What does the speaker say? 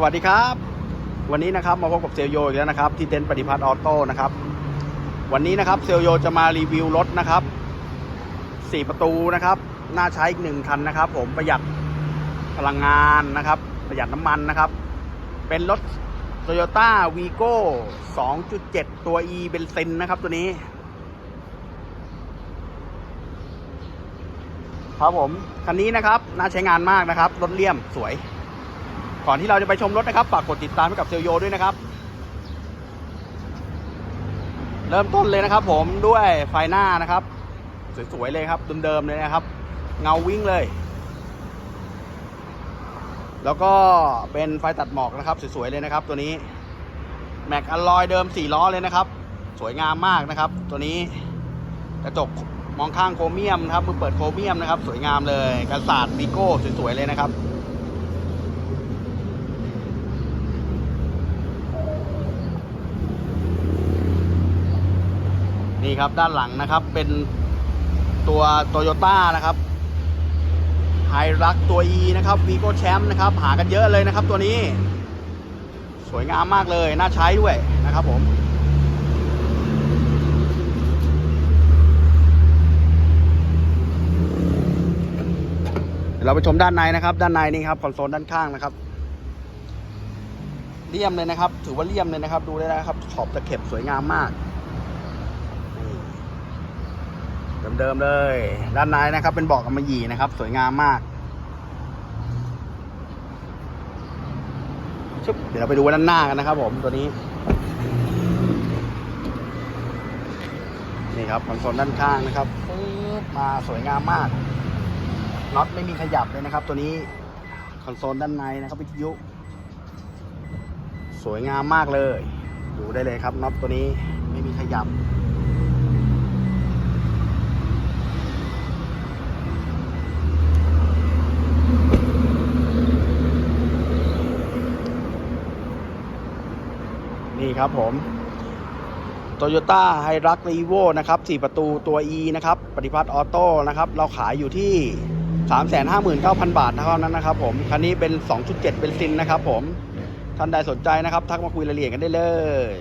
สวัสดีครับ วันนี้นะครับมาพบกับเซลโยอีกแล้วนะครับ ที่เต็นท์ปฏิพัฒน์ออโต้นะครับ วันนี้นะครับเซลโยจะมารีวิวรถนะครับสี่ประตูนะครับ น่าใช้อีกหนึ่งคันนะครับ ผมประหยัดพลังงานนะครับ ประหยัดน้ำมันนะครับ เป็นรถ Toyota Vigo 2.7 ตัว E เบนซินนะครับตัวนี้ ครับผม คันนี้นะครับ น่าใช้งานมากนะครับรถเลี่ยมสวย ก่อนที่เราจะไปชมรถนะครับฝากกดติดตามให้กับเซลโยด้วยนะครับ เริ่มต้นเลยนะครับ ผมด้วยไฟหน้านะครับ สวยๆเลยครับเดิมๆเลยนะครับ เงาวิ่งเลย แล้วก็เป็นไฟตัดหมอกนะครับ สวยๆเลยนะครับ ตัวนี้แม็กอลลอยเดิม4ล้อเลยนะครับ สวยงามมากนะครับ ตัวนี้กระจกมองข้างโครเมียมนะครับมือเปิดโครเมียมนะครับ สวยงามเลยกันศาสตร์วิโก้สวยๆเลยนะครับ นี่ครับด้านหลังนะครับเป็นตัวโตโยต้านะครับไฮรักตัว E นะครับวีโก้แชมป์นะครับ หากันเยอะเลยนะครับตัวนี้ สวยงามมากเลย น่าใช้ด้วยนะครับผมเดี๋ยวเราไปชมด้านในนะครับ ด้านในนี่ครับคอนโซลด้านข้างนะครับเลี่ยมเลยนะครับ ถือว่าเลี่ยมเลยนะครับ ดูได้นะครับ ขอบตะเข็บสวยงามมาก เดิมๆเลย ด้านในนะครับ เป็นเบาะกำมะหยี่นะครับ สวยงามมากชุบเดี๋ยวเราไปดูด้านหน้ากันนะครับ ผมตัวนี้ นี่ครับคอนโซลด้านข้างนะครับปึ๊บมาสวยงามมากน็อตไม่มีขยับเลยนะครับ ตัวนี้คอนโซลด้านในนะครับวิทยุสวยงามมากเลย ดูได้เลยครับน็อตตัวนี้ไม่มีขยับ นี่ครับผม Toyota h i r u x r e v o นะครับ 4 ประตูตัว E นะครับ ปฏิพัฒน์ออโต้นะครับ เราขายอยู่ที่ 359,000 บาทเท่านั้นนะครับผม คันนี้เป็น 2.7 เป็นซินนะครับผม ท่านใดสนใจนะครับ ทักมาคุยรายละเอียดกันได้เลย